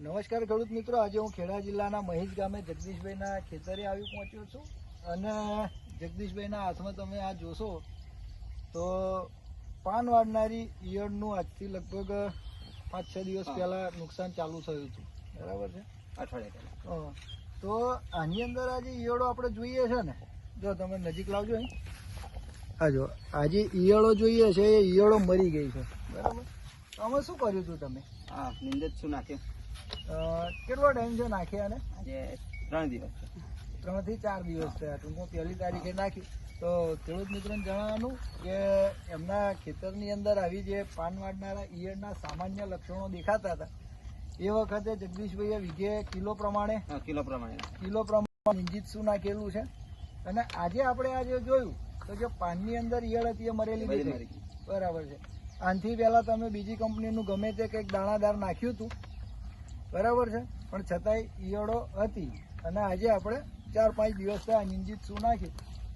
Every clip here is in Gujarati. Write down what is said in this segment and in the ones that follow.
નમસ્કાર ખેડૂત મિત્રો. આજે હું ખેડા જિલ્લાના મહેશ ગામે જગદીશભાઈના ખેતરે આવી પહોંચ્યો છું. અને જગદીશભાઈના હાથમાં તમે આ જોશો તો પાન વાળનારી ઈયળનું આજથી લગભગ પાંચ છ દિવસ પહેલાં નુકસાન ચાલુ થયું હતું. બરાબર છે? અઠવાડિયા પહેલા. તો આની અંદર આજે ઈયળો આપણે જોઈએ છે ને? જો તમે નજીક લાવજો અહીં. હા જો આજે ઈયળો જોઈએ છે એ ઈયળો મરી ગઈ છે. બરાબર? અમે શું કર્યું હતું તમે? હા નિંદત શું નાખ્યું કેટલો ટાઈમ છે નાખ્યા અને ત્રણ દિવસ ત્રણથી ચાર દિવસ થયા. ટૂંકમાં પહેલી તારીખે નાખી. તો ખેડૂત મિત્રોને જણાવવાનું કે એમના ખેતરની અંદર આવી જે પાન વાળનારા ઈયળના સામાન્ય લક્ષણો દેખાતા હતા. એ વખતે જગદીશભાઈએ વીઘે કિલો પ્રમાણે કિલો પ્રમાણે. કિલો પ્રમાણે નિંજિતસું નાખેલું છે? અને આજે આપણે આજે જોયું તો જે પાનની અંદર ઈયળ હતી એ મરેલી. બરાબર છે. આનાથી પહેલા તમે બીજી કંપનીનું ગમે તે કંઈક દાણાદાર નાખ્યું હતું બરાબર છે? પણ છતાંય ઈયળો હતી. અને આજે આપણે ચાર પાંચ દિવસ થયા નિંજિત શું નાખી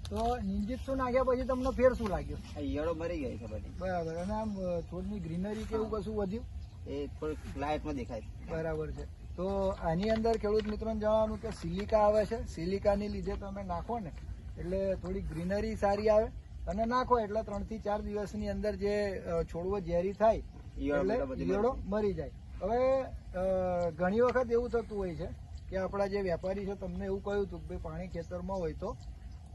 તો નિંજિત શું નાખ્યા પછી તમને ફેર શું લાગ્યો? આ ઈયળો મરી ગઈ છે બધી. બરાબર. અને આમ થોડની છોડની ગ્રીનરી કેવું કશું વધ્યું? એ થોડીક લાઇટમાં દેખાય બરાબર છે. તો આની અંદર ખેડૂત મિત્રોને જણાવવાનું કે સિલિકા આવે છે. સિલિકાની લીધે તમે નાખો ને એટલે થોડી ગ્રીનરી સારી આવે. અને નાખો એટલે ત્રણથી ચાર દિવસની અંદર જે છોડવો ઝેરી થાય એટલે ઈયળો મરી જાય. હવે ઘણી વખત એવું થતું હોય છે કે આપણા જે વેપારી છે તમને એવું કહ્યું હતું કે પાણી ખેતરમાં હોય તો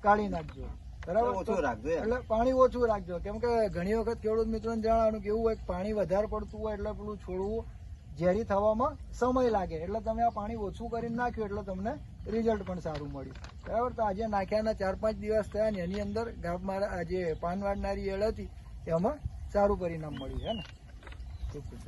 કાઢી નાખજો. બરાબર? ઓછું રાખજો એટલે પાણી ઓછું રાખજો. કેમ કે ઘણી વખત ખેડૂત મિત્રોને જણાવવાનું કે એવું હોય પાણી વધારે પડતું હોય એટલે પેલું છોડવું ઝેરી થવામાં સમય લાગે. એટલે તમે આ પાણી ઓછું કરીને નાખ્યું એટલે તમને રિઝલ્ટ પણ સારું મળ્યું. બરાબર? તો આજે નાખ્યાના ચાર પાંચ દિવસ થયા ને એની અંદર ગાભ મારા આ જે પાન વાળનારી એળ હતી એમાં સારું પરિણામ મળ્યું. છે ને? ખૂબ ખૂબ